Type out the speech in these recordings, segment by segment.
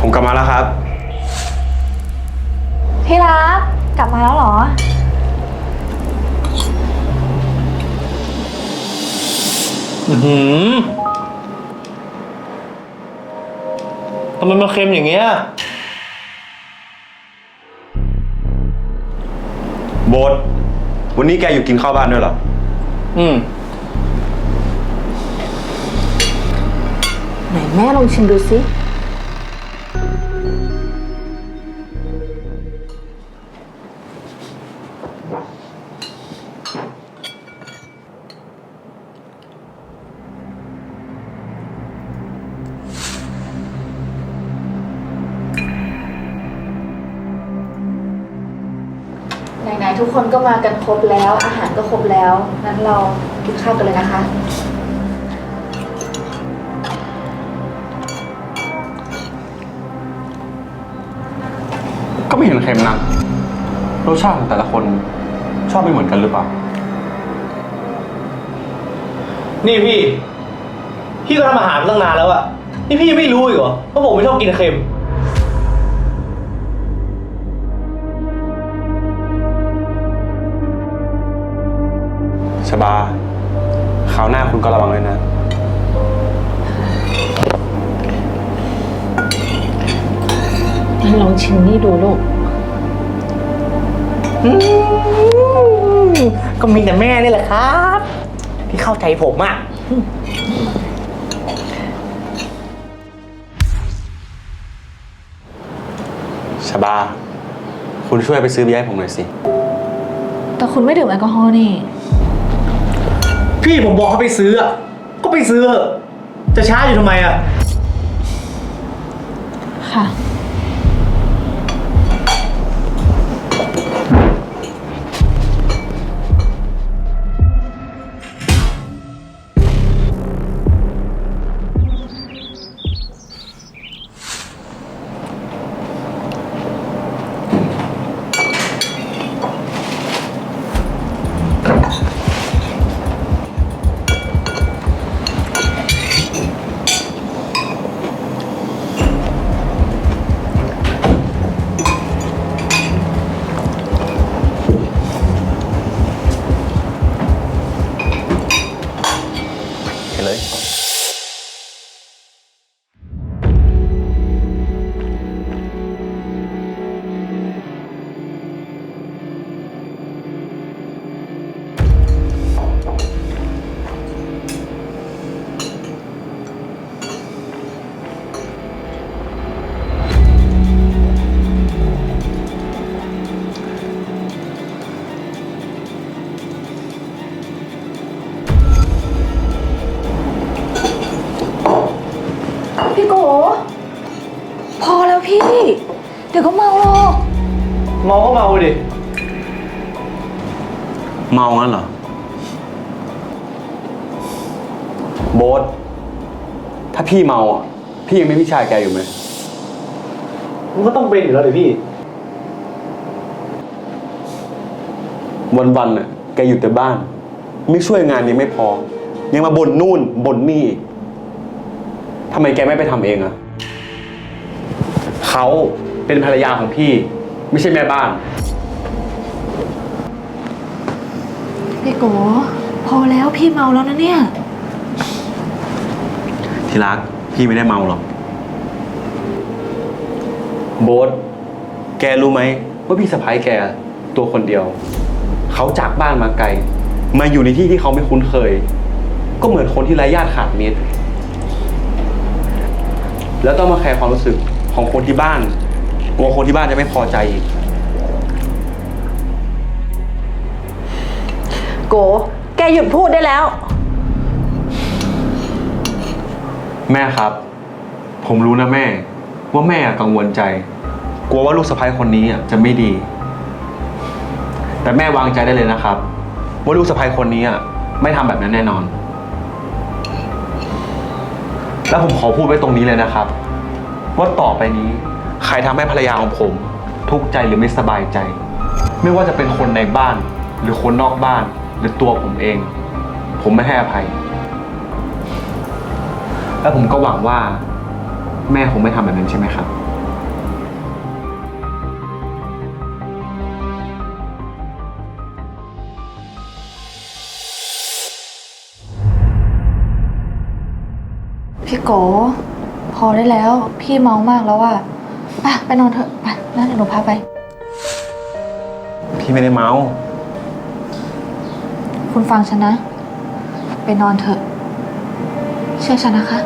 ผมกลับมาแล้วครับ พี่รักกลับมาแล้วเหรอ อือหือทำไมมันเค็มอย่างเงี้ย โบ๊ทวันนี้แกอยู่กินข้าวบ้านด้วยเหรอ อืม ไหนแม่ลองชิมดูสิ ทุกคนก็มากันครบแล้ว อาหารก็ครบแล้วงั้นเรากินข้าวกันเลยนะคะ ก็ไม่เห็นเค็มนะรสชาติของแต่ละคนชอบไม่เหมือนกันหรือเปล่า นี่พี่ พี่ก็ทำอาหารมาตั้งนานแล้วอะนี่พี่ยังไม่รู้อีกเหรอว่าผมไม่ชอบกินเค็ม ชบาคราวหน้าคุณก็ระวังเลยนะลองชิมนี่ดูลูกก็มีแต่แม่นี่แหละครับ ที่เข้าใจผมอะชบา คุณช่วยไปซื้อเบียร์ให้ผมหน่อยสิ แต่คุณไม่ดื่มแอลกอฮอล์นี่ พี่ผมบอกเขาไปซื้ออะก็ไปซื้อ จะช้าอยู่ทำไมอะ ค่ะ พี่โก พอแล้วพี่ เดี๋ยวก็เมาหรอก เมาก็เมาดิ เมางั้นเหรอ โบ๊ทถ้าพี่เมาอะ พี่ยังไม่พี่ชายแกอยู่ไหมมันก็ต้องเป็นอยู่แล้วเลยพี่ วันๆน่ะ แกอยู่แต่บ้าน ไม่ช่วยงานยังไม่พอ ยังมาบ่นนู่นบ่นนี่อีก ทำไมแกไม่ไปทำเองอะเขาเป็นภรรยาของพี่ ไม่ใช่แม่บ้าน พี่โกพอแล้วพี่เมาแล้วนะเนี่ย ที่รัก พี่ไม่ได้เมาหรอก โบ๊ทแกรู้ไหมว่าพี่สะพ้ายแกตัวคนเดียว เขาจากบ้านมาไกล มาอยู่ในที่ที่เขาไม่คุ้นเคย ก็เหมือนคนที่ไร้ญาติขาดมิตร แล้วต้องมาแคร์ความรู้สึกของคนที่บ้านกลัวคนที่บ้านจะไม่พอใจอีก โก แกหยุดพูดได้แล้ว แม่ครับ ผมรู้นะแม่ ว่าแม่กังวลใจ กลัวว่าลูกสะใภ้คนนี้อะจะไม่ดี แต่แม่วางใจได้เลยนะครับ ว่าลูกสะใภ้คนนี้อะไม่ทำแบบนั้นแน่นอน แล้วผมขอพูดไว้ตรงนี้เลยนะครับ ว่าต่อไปนี้ ใครทำให้ภรรยาของผม ทุกข์ใจหรือไม่สบายใจ ไม่ว่าจะเป็นคนในบ้าน หรือคนนอกบ้าน หรือตัวผมเอง ผมไม่ให้อภัย และผมก็หวังว่า แม่คงไม่ทำแบบนั้นใช่ไหมครับ โก พอได้แล้ว พี่เมามากแล้วอะไปไปนอนเถอะไปนั่นเดี๋ยวหนูพาไป พี่ไม่ได้เมา คุณฟังฉันนะ ไปนอนเถอะ เชื่อฉันนะคะ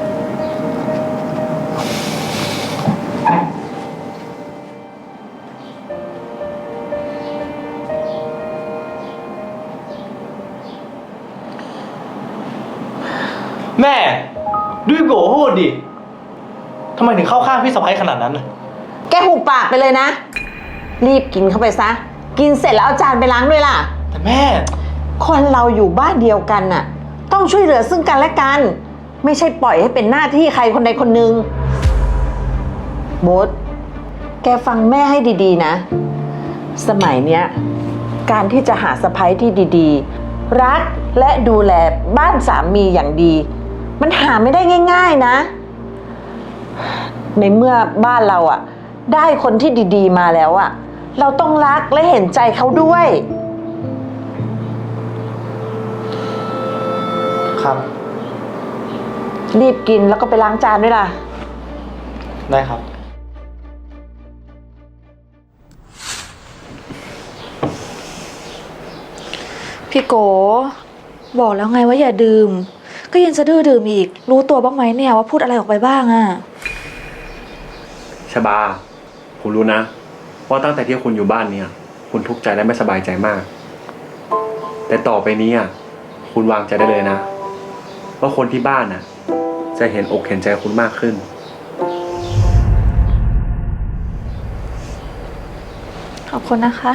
ดูพี่โกพูดดิทำไมถึงเข้าข้างพี่สะพ้ายขนาดนั้นน่ะแกหุบปากไปเลยนะ รีบกินเข้าไปซะ กินเสร็จแล้วเอาจานไปล้างด้วยล่ะ แต่แม่ คนเราอยู่บ้านเดียวกันน่ะ ต้องช่วยเหลือซึ่งกันและกัน ไม่ใช่ปล่อยให้เป็นหน้าที่ใครคนใดคนหนึ่งโบทแกฟังแม่ให้ดีๆนะ สมัยเนี้ย การที่จะหาสะพ้ยที่ดีๆ รักและดูแลบ้านสามีอย่างดี มันหาไม่ได้ง่าย ๆนะ ในเมื่อบ้านเราอะได้คนที่ดีๆมาแล้วอะเราต้องรักและเห็นใจเขาด้วย ครับ รีบกินแล้วก็ไปล้างจานด้วยล่ะ ได้ครับ พี่โก บอกแล้วไงว่าอย่าดื่ม ก็ยังจะดื้อดื่มอีก รู้ตัวบ้างไหมเนี่ยว่าพูดอะไรออกไปบ้างอะชบา ผมรู้นะ ว่าตั้งแต่ที่คุณอยู่บ้านเนี่ย คุณทุกข์ใจและไม่สบายใจมาก แต่ต่อไปนี้อะคุณวางใจได้เลยนะ ว่าคนที่บ้านน่ะ จะเห็นอกเห็นใจคุณมากขึ้น ขอบคุณนะคะ